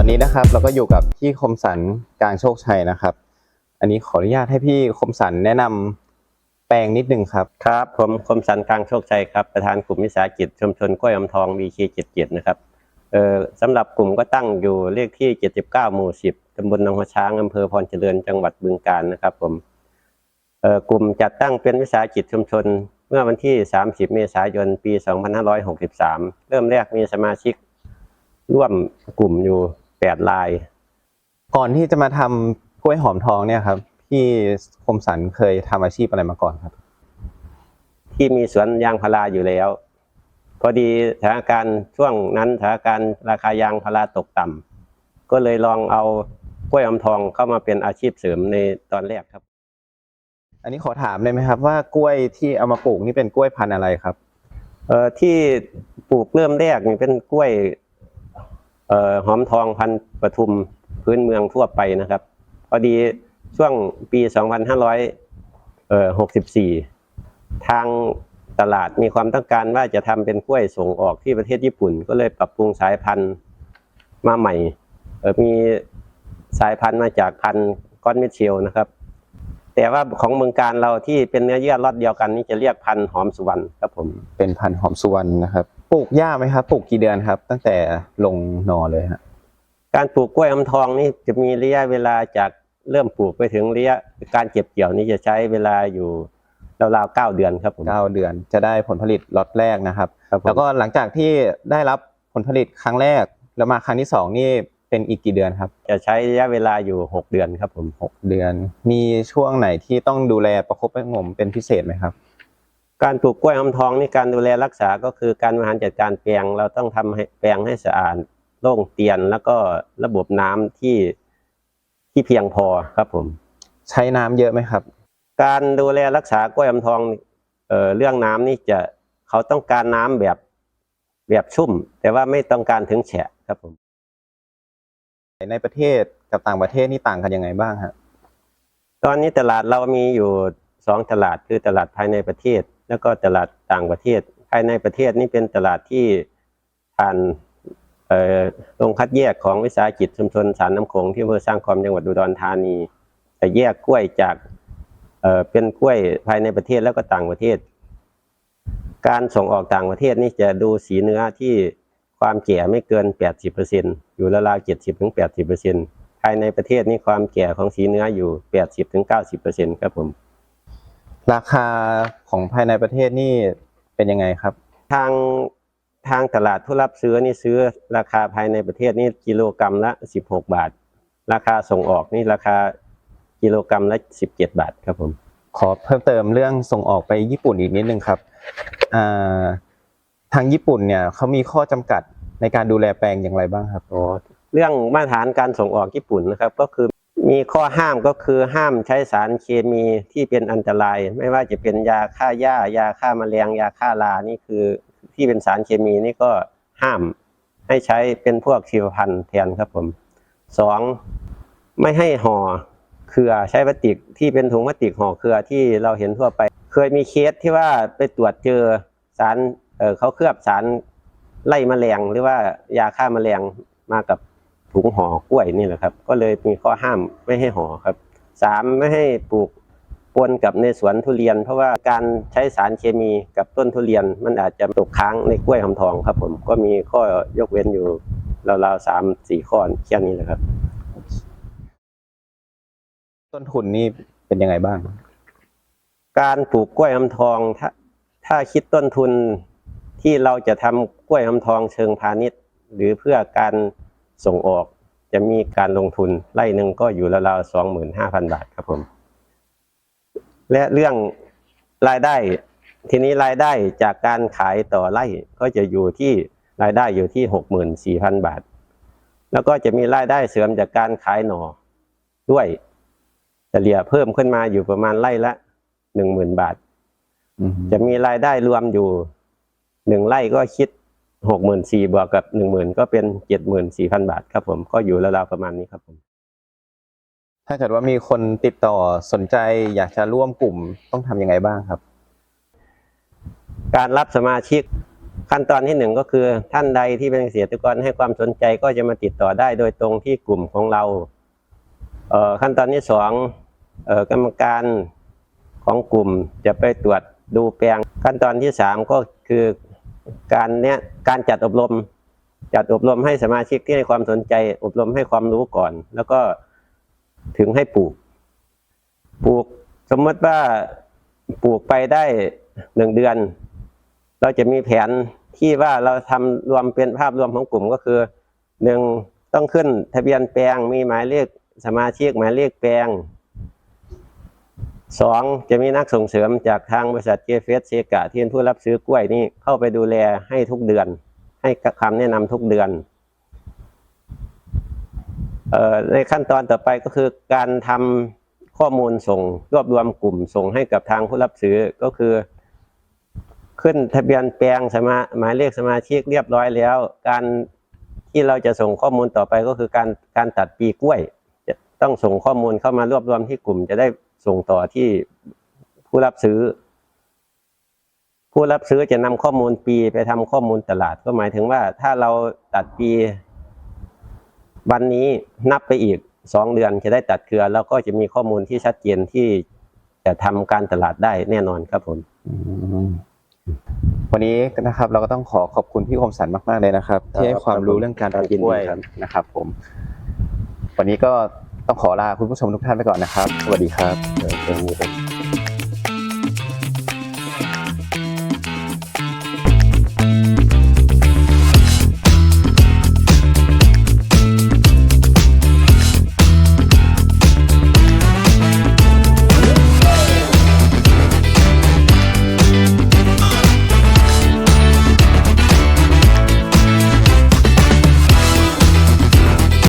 ตอนนี้นะครับเราก็อยู่กับพี่คมสันกลางโชคชัยนะครับ อันนี้ขออนุญาตให้พี่คมสันแนะนำแปลงนิดนึงครับครับ ผมคมสันกลางโชคชัยครับประธานกลุ่มวิสาหกิจชุมชนกล้วยอำทอง BK77 นะครับเอ่อสำหรับกลุ่มก็ตั้งอยู่เลขที่79หมู่10ตำบลหนองหัวช้างอำเภอพรเจริญจังหวัดบึงกาฬนะครับผมเอ่อกลุ่มจัดตั้งเป็นวิสาหกิจชุมชน เมื่อวันที่ 30 เมษายนปี 2563 เริ่มแรกมีสมาชิกร่วมกลุ่มอยู่ 8ราย ก่อนที่จะมาทำกล้วยหอมทองเนี่ยครับพี่คมสันเคยทำอาชีพอะไรมาก่อนครับ ที่มีสวนยางพาราอยู่แล้ว พอดีสถานการณ์ช่วงนั้นสถานการณ์ราคายางพาราตกต่ำก็เลยลองเอากล้วยอำทองเข้ามาเป็นอาชีพเสริมในตอนแรกครับ อันนี้ขอถามได้ไหมครับว่ากล้วยที่เอามาปลูกนี่เป็นกล้วยพันธุ์อะไรครับ เอ่อที่ปลูกเริ่มแรกนี่เป็นกล้วยเอ่อ หอมทองพันปทุมพื้นเมืองทั่วไปนะครับ พอดีช่วงปี 2564 ทางตลาดมีความต้องการว่าจะทำเป็นกล้วยส่งออกที่ประเทศญี่ปุ่น ก็เลยปรับปรุงสายพันธุ์มาใหม่มีสายพันธุ์มาจากพันธุ์ก้อนเมิเชลนะครับ แต่ว่าของเมืองการเราที่เป็นเนื้อเยื่อรอดเดียวกันนี่จะเรียกพันธุ์หอมสุวรรณครับผม เป็นพันธุ์หอมสุวรรณนะครับ ปลูกยากไหมครับ ปลูกกี่เดือนครับ ตั้งแต่ลงหนอเลยฮะการปลูกกล้วยอำทองนี่จะมีระยะเวลาจากเริ่มปลูกไปถึงระยะการเก็บเกี่ยวนี่จะใช้เวลาอยู่ราวๆเก้าเดือนครับผมเก้าเดือนจะได้ผลผลิตล็อตแรกนะครับครับผมแล้วก็หลังจากที่ได้รับผลผลิตครั้งแรกแล้วมาครั้งที่สองนี่ เป็นอีกกี่เดือนครับ จะใช้ระยะเวลาอยู่หกเดือนครับผมหกเดือน มีช่วงไหนที่ต้องดูแลประคบประหงมเป็นพิเศษไหมครับ การปลูกกล้วยอำทองนี่การดูแลรักษาก็คือการบริหารจัดการแปลงเราต้องทำให้แปลงให้สะอาดโล่งเตียนแล้วก็ระบบน้ำที่ที่เพียงพอครับผม ใช้น้ำเยอะไหมครับ การดูแลรักษากล้วยอำทองเอ่อเรื่องน้ำนี่จะเขาต้องการน้ำแบบแบบชุ่ม แต่ว่าไม่ต้องการถึงแฉะครับผม ในประเทศกับต่างประเทศนี่ต่างกันยังไงบ้างฮะตอนนี้ตลาดเรามีอยู่สองตลาดคือตลาดภายในประเทศ แล้วก็ตลาดต่างประเทศ ภายในประเทศนี่เป็นตลาดที่ผ่านเอ่อโรงคัดแยกของวิสาหกิจชุมชนสารน้ำโขงที่อำเภอสร้างคอมจังหวัดอุดรธานีจะแยกกล้วยจากเอ่อเป็นกล้วยภายในประเทศแล้วก็ต่างประเทศ การส่งออกต่างประเทศนี่จะดูสีเนื้อที่ ความแก่ไม่เกิน 80%อยู่ราวๆ70-80%ถึง80%ภายในประเทศนี่ความแก่ของสีเนื้ออยู่80-90%ถึง90%ครับผม ราคาของภายในประเทศนี่เป็นยังไงครับ ทางทางตลาดผู้รับซื้อนี่ซื้อราคาภายในประเทศนี่กิโลกรรัมละ 16 บาท ราคาส่งออกนี่ราคากิโลกรรัมละ 17 บาทครับผม ขอเพิ่มเติมเรื่องส่งออกไปญี่ปุ่นอีกนิดนึงครับอ่า ทางญี่ปุ่นเนี่ยเขามีข้อจำกัดในการดูแลแปลงอย่างไรบ้างครับอ๋อเรื่องมาตรฐานการส่งออกญี่ปุ่นนะครับ ก็คือมีข้อห้ามก็คือห้ามใช้สารเคมีที่เป็นอันตราย ไม่ว่าจะเป็นยาฆ่าหญ้า ยาฆ่าแมลงยาฆ่ารานี่คือที่เป็นสารเคมีนี่ก็ห้ามให้ใช้เป็นพวกชีวพันธุ์แทนครับผมสองไม่ให้ห่อเครือใช้พลาสติกที่เป็นถุงพลาสติกห่อเครือที่เราเห็นทั่วไป เคยมีเคสที่ว่าไปตรวจเจอสาร เออเขาเคลือบสารไล่แมลงหรือว่ายาฆ่าแมลงมากับถุงห่อกล้วยนี่แหละครับ ก็เลยมีข้อห้ามไม่ให้ห่อครับสามไม่ให้ปลูกปนกับในสวนทุเรียน เพราะว่าการใช้สารเคมีกับต้นทุเรียน มันอาจจะตกค้างในกล้วยหอมทองครับ ผมก็มีข้อยกเว้นอยู่ราวๆสามสี่ข้อแค่นี้แหละครับ ต้นทุนนี่เป็นยังไงบ้าง การปลูกกล้วยหอมทองถ้าถ้าคิดต้นทุน ที่เราจะทำกล้วยหอมทองเชิงพาณิชย์ หรือเพื่อการส่งออกจะมีการลงทุนไร่หนึ่งก็อยู่ราวๆสองหมื่นห้าพันบาทครับผม และเรื่องรายได้ ทีนี้รายได้จากการขายต่อไร่ก็จะอยู่ที่รายได้อยู่ที่หกหมื่นสี่พันบาท แล้วก็จะมีรายได้เสริมจากการขายหน่อด้วยเฉลี่ยเพิ่มขึ้นมาอยู่ประมาณไร่ละหนึ่งหมื่นบาทอืมจะมีรายได้รวมอยู่ หนึ่งไร่ก็คิดหกหมื่นสี่บวกกับหนึ่งหมื่นก็เป็นเจ็ดหมื่นสี่พันบาทครับผมก็อยู่ราวๆประมาณนี้ครับผม ถ้าเกิดว่ามีคนติดต่อสนใจอยากจะร่วมกลุ่มต้องทำยังไงบ้างครับ การรับสมาชิกขั้นตอนที่หนึ่งก็คือท่านใดที่เป็นเกษตรกรให้ความสนใจก็จะมาติดต่อได้โดยตรงที่กลุ่มของเราเอ่อขั้นตอนที่สองเอ่อกรรมการของกลุ่มจะไปตรวจดูแปลง ขั้นตอนที่สามก็คือ การเนี้ยการจัดอบรม จัดอบรมให้สมาชิกที่ให้ความสนใจ อบรมให้ความรู้ก่อน แล้วก็ถึงให้ปลูก ปลูกสมมติว่าปลูกไปได้หนึ่งเดือน เราจะมีแผนที่ว่าเราทำรวมเป็นภาพรวมของกลุ่มก็คือหนึ่งต้องขึ้นทะเบียนแปลงมีหมายเลขสมาชิกหมายเลขแปลง สองจะมีนักส่งเสริมจากทางบริษัทเจเฟสเซกะที่เป็นผู้รับซื้อกล้วยนี่เข้าไปดูแลให้ทุกเดือน ให้คำแนะนำทุกเดือนออในขั้นตอนต่อไปก็คือการทำข้อมูลส่งรวบรวมกลุ่มส่งให้กับทางผู้รับซื้อก็คือ ขึ้นทะเบียนแปลงสมาหมายเลขสมาชิกเรียบร้อยแล้ว การที่เราจะส่งข้อมูลต่อไปก็คือการการตัดปีกล้วย จะต้องส่งข้อมูลเข้ามารวบรวมที่กลุ่มจะได้ ส่งต่อที่ผู้รับซื้อ ผู้รับซื้อจะนำข้อมูลปีไปทำข้อมูลตลาด ก็หมายถึงว่า ถ้าเราตัดปี วันนี้นับไปอีกสองเดือนจะได้ตัดเครือ แล้วก็จะมีข้อมูลที่ชัดเจนที่จะทำการตลาดได้แน่นอนครับผมอืมวันนี้นะครับเราก็ต้องขอขอบคุณพี่คมสันมาก ๆ เลยนะครับ ที่ให้ความรู้เรื่องการปลูกกล้วยครับนะครับ ผม วันนี้ก็ ต้องขอลาคุณผู้ชมทุกท่านไปก่อนนะครับ สวัสดีครับเออเป็นอย่างนี้ครับ